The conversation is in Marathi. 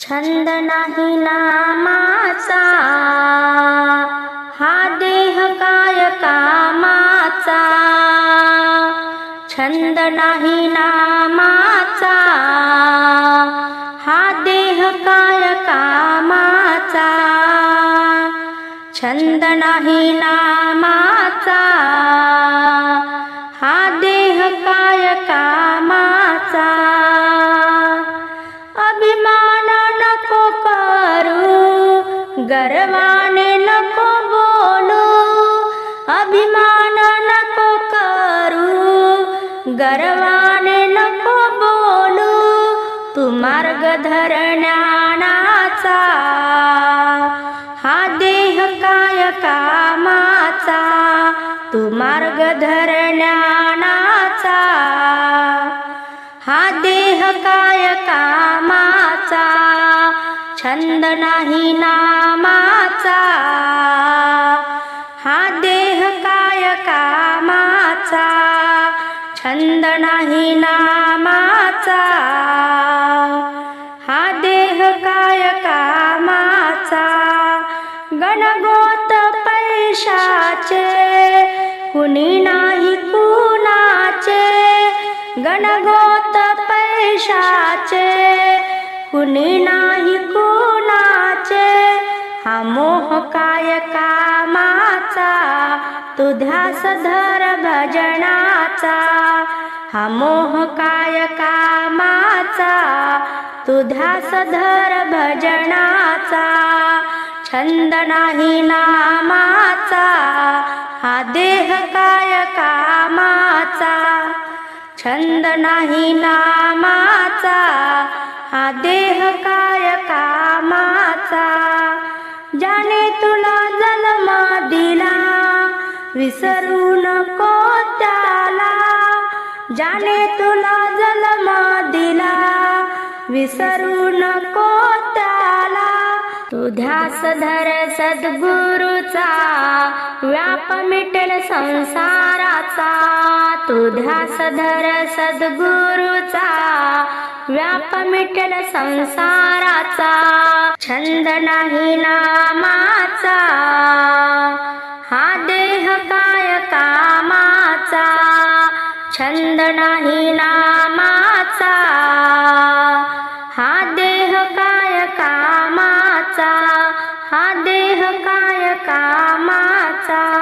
छंद नाही नामाचा हा देह काय कामाचा? छंद नाही नामाचा हा देह काय कामाचा? छंद नाही नामा गर्वाने नको बोलू अभिमान नको करू. गर्वाने नको बोलू तू मार्ग धरण्याचा हा देह काय कामाचा तू मार्ग धरण्याचा हा देह काय कामाचा छंद नाही नामाचा. हा देह काय कामाचा? छंद नाही नामाचा. हा देह काय कामाचा? गणगोत पैशाचे कुणी नाही कुणाचे? गणगोत पैशाचे कुणी नाही कोणाचे? हा मोह काय कामाचा? तू ध्यास धर भजनाचा. हा मोह काय कामाचा? तू ध्यास धर भजनाचा. छंद नाही नामाचा. हा देह काय कामाचा? छंद नाही नामाचा. तुला जन्मा दिला. विसरू नको त्याला. ज्याने तुला जन्मा दिला विसरू नको त्याला. तू ध्यास धर सद्गुरूचा व्याप मिटेल संसाराचा. तू ध्यास धर सद्गुरूचा व्याप मिटेल संसाराचा. छंद नाही कामाचा. हा देह काय कामाचा? छंद नाही नामाचा. हा देह काय कामाचा? हा देह काय कामाचा?